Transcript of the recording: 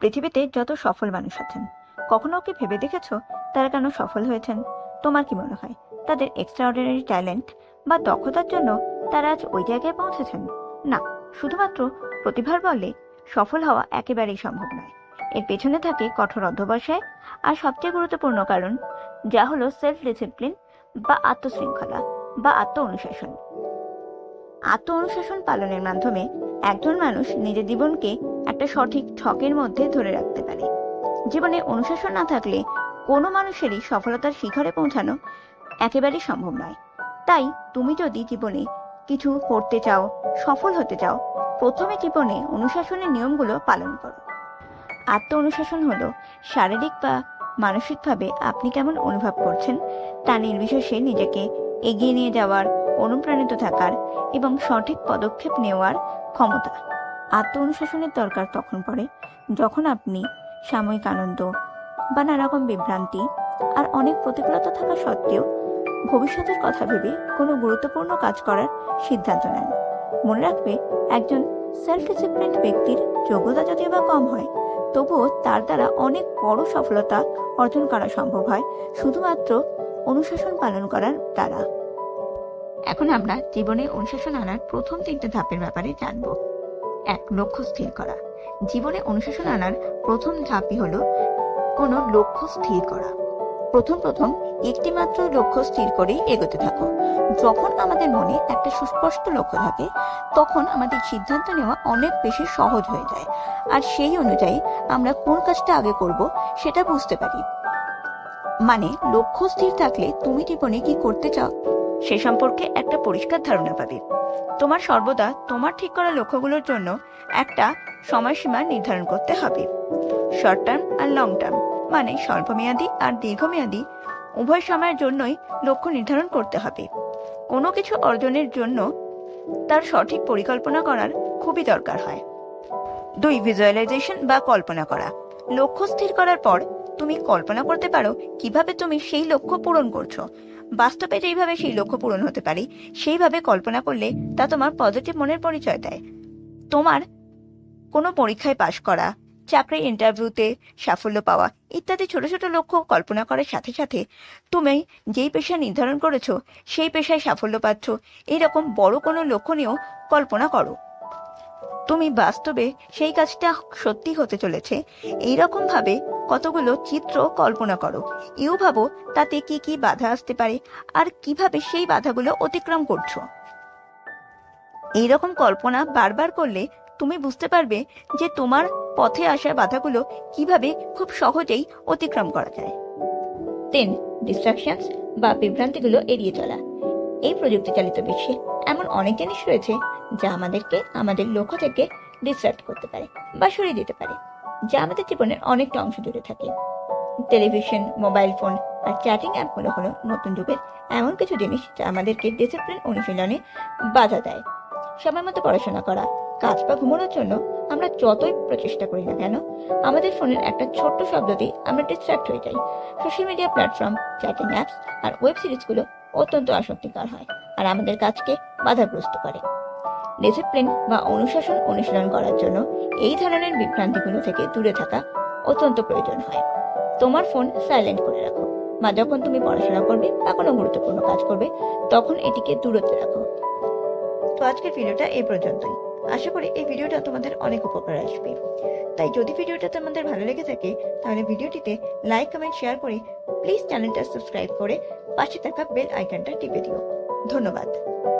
পৃথিবীতে যত সফল মানুষ আছেন, কখনো কি ভেবে দেখেছ তারা কেন সফল হয়েছেন? তোমার কি মনে হয়? তাদের এক্সট্রাঅর্ডিনারি ট্যালেন্ট বা দক্ষতার জন্য তারা আজ ওই জায়গায় পৌঁছেছেন? না, শুধুমাত্র প্রতিভার বলে সফল হওয়া একেবারেই সম্ভব নয়। এর পেছনে থাকে কঠোর অধ্যবসায় আর সবচেয়ে গুরুত্বপূর্ণ কারণ, যা হলো সেলফ ডিসিপ্লিন বা আত্মশৃঙ্খলা বা আত্ম অনুশাসন আত্ম অনুশাসন পালনের মাধ্যমে একজন মানুষ নিজের জীবনকে একটা সঠিক ছকের মধ্যে ধরে রাখতে পারে। জীবনে অনুশাসন না থাকলে কোনো মানুষেরই সফলতার শিখরে পৌঁছানো একেবারেই সম্ভব নয়। তাই তুমি যদি জীবনে কিছু করতে চাও, সফল হতে চাও, প্রথমে জীবনে অনুশাসনের নিয়মগুলো পালন করো। আত্ম অনুশাসন হলো শারীরিক বা মানসিকভাবে আপনি কেমন অনুভব করছেন, তা নির্বিশেষে নিজেকে এগিয়ে নিয়ে যাওয়ার, অনুপ্রাণিত থাকার এবং সঠিক পদক্ষেপ নেওয়ার ক্ষমতা। আত্ম অনুশাসনের দরকার তখন পড়ে, যখন আপনি সাময়িক আনন্দ বা নানারকম বিভ্রান্তি আর অনেক প্রতিকূলতা থাকা সত্ত্বেও ভবিষ্যতের কথা ভেবে কোনো গুরুত্বপূর্ণ কাজ করার সিদ্ধান্ত নেন। মনে রাখবে, একজন সেলফ ডিসিপ্লিন ব্যক্তির যোগ্যতা যদিও বা কম হয়, তবুও তার দ্বারা অনেক বড় সফলতা অর্জন করা সম্ভব হয়, শুধুমাত্র অনুশাসন পালন করার দ্বারা। এখন আমরা জীবনে অনুশাসন আনার প্রথম তিনটে ধাপের ব্যাপারে জানব। এক লক্ষ্য স্থির করা। জীবনে অনুশাসন আনার প্রথম ধাপই হল কোনো লক্ষ্য স্থির করা। প্রথম প্রথম একটি মাত্র লক্ষ্য স্থির করেই এগোতে থাকো। যখন আমাদের মনে একটা সুস্পষ্ট লক্ষ্য থাকে, তখন আমাদের সিদ্ধান্ত নেওয়া অনেক বেশি সহজ হয়ে যায়। আর সেই অনুযায়ী আমরা কোন কাজটা আগে করব সেটা বুঝতে পারি। মানে লক্ষ্য স্থির থাকলে তুমি জীবনে কি করতে চাও, সে সম্পর্কে একটা পরিষ্কার ধারণা পাবে। তোমার সর্বদা তোমার ঠিক করা লক্ষ্যগুলোর জন্য একটা সময়সীমা নির্ধারণ করতে হবে। শর্ট টার্ম আর লং টার্ম মানে স্বল্পমেয়াদী আর দীর্ঘমেয়াদী, উভয় সময়ের জন্যই লক্ষ্য নির্ধারণ করতে হবে। কোনো কিছু অর্জনের জন্য তার সঠিক পরিকল্পনা করার খুবই দরকার হয়। দুই ভিজুয়ালাইজেশন বা কল্পনা করা। লক্ষ্য স্থির করার পর তুমি কল্পনা করতে পারো কীভাবে তুমি সেই লক্ষ্য পূরণ করছ। বাস্তবে যেইভাবে সেই লক্ষ্য পূরণ হতে পারে, সেইভাবে কল্পনা করলে তা তোমার পজিটিভ মনের পরিচয় দেয়। তোমার কোনো পরীক্ষায় পাশ করা, চাকরির ইন্টারভিউতে সাফল্য পাওয়া ইত্যাদি ছোট ছোট লক্ষ্য কল্পনা করার সাথে সাথে তুমি যেই পেশা নির্ধারণ করেছ, সেই পেশায় সাফল্য পাচ্ছ। এরকম বড় কোনো লক্ষ্য নিয়েও কল্পনা করো। তুমি বাস্তবে সেই কাজটা সত্যি হতে চলেছে। এইরকম ভাবে কতগুলো চিত্র কল্পনা করো। ইউ ভাবো তাতে কি কি বাধা আসতে পারে আর কীভাবে সেই বাধাগুলো অতিক্রম করছ। এইরকম কল্পনা বারবার করলে তুমি বুঝতে পারবে যে তোমার পথে আসা বাধাগুলো কীভাবে খুব সহজেই অতিক্রম করা যায়। তিন ডিস্ট্রাকশনস বা বিভ্রান্তিগুলো এড়িয়ে চলা। এই প্রযুক্তি চালিত বিশ্বে এমন অনেক জিনিস রয়েছে যা আমাদেরকে, আমাদের লক্ষ্য থেকে ডিস্ট্রাক্ট করতে পারে বা সরিয়ে দিতে পারে, যা আমাদের জীবনের অনেকটা অংশ জুড়ে থাকে। টেলিভিশন, মোবাইল ফোন আর চ্যাটিং অ্যাপগুলো হলো নতুন যুগের এমন কিছু জিনিস যা আমাদেরকে ডিসিপ্লিন অনুশীলনে বাধা দেয়। সময় মতো পড়াশোনা করা, কাজ বা ঘুমানোর জন্য আমরা যতই প্রচেষ্টা করি না কেন, আমাদের ফোনের একটা ছোট্ট শব্দতেই আমরা ডিস্ট্রাক্ট হয়ে যাই। Social media platform chatting apps আর ওয়েব সিরিজগুলো অত্যন্ত আসক্তিকর হয় আর আমাদের কাজকে বাধাগ্রস্ত করে। ডিসিপ্লিন বা অনুশাসন অনুশীলন করার জন্য এই ধরনের বিভ্রান্তিগুলো থেকে দূরে থাকা অত্যন্ত প্রয়োজন হয়। তোমার ফোন সাইলেন্ট করে রাখো বা যখন তুমি পড়াশোনা করবে বা কোনো গুরুত্বপূর্ণ কাজ করবে, তখন এটিকে দূরত্বে রাখো। তো আজকের ভিডিওটা এই পর্যন্তই। আশা করি এই ভিডিওটা তোমাদের অনেক উপকার আসবে। তাই যদি ভিডিওটা তোমাদের ভালো লেগে থাকে, তাহলে ভিডিওটিতে লাইক, কমেন্ট, শেয়ার করে প্লিজ চ্যানেলটা সাবস্ক্রাইব করে পাশে থাকা বেল আইকনটা টিপে দিও। ধন্যবাদ।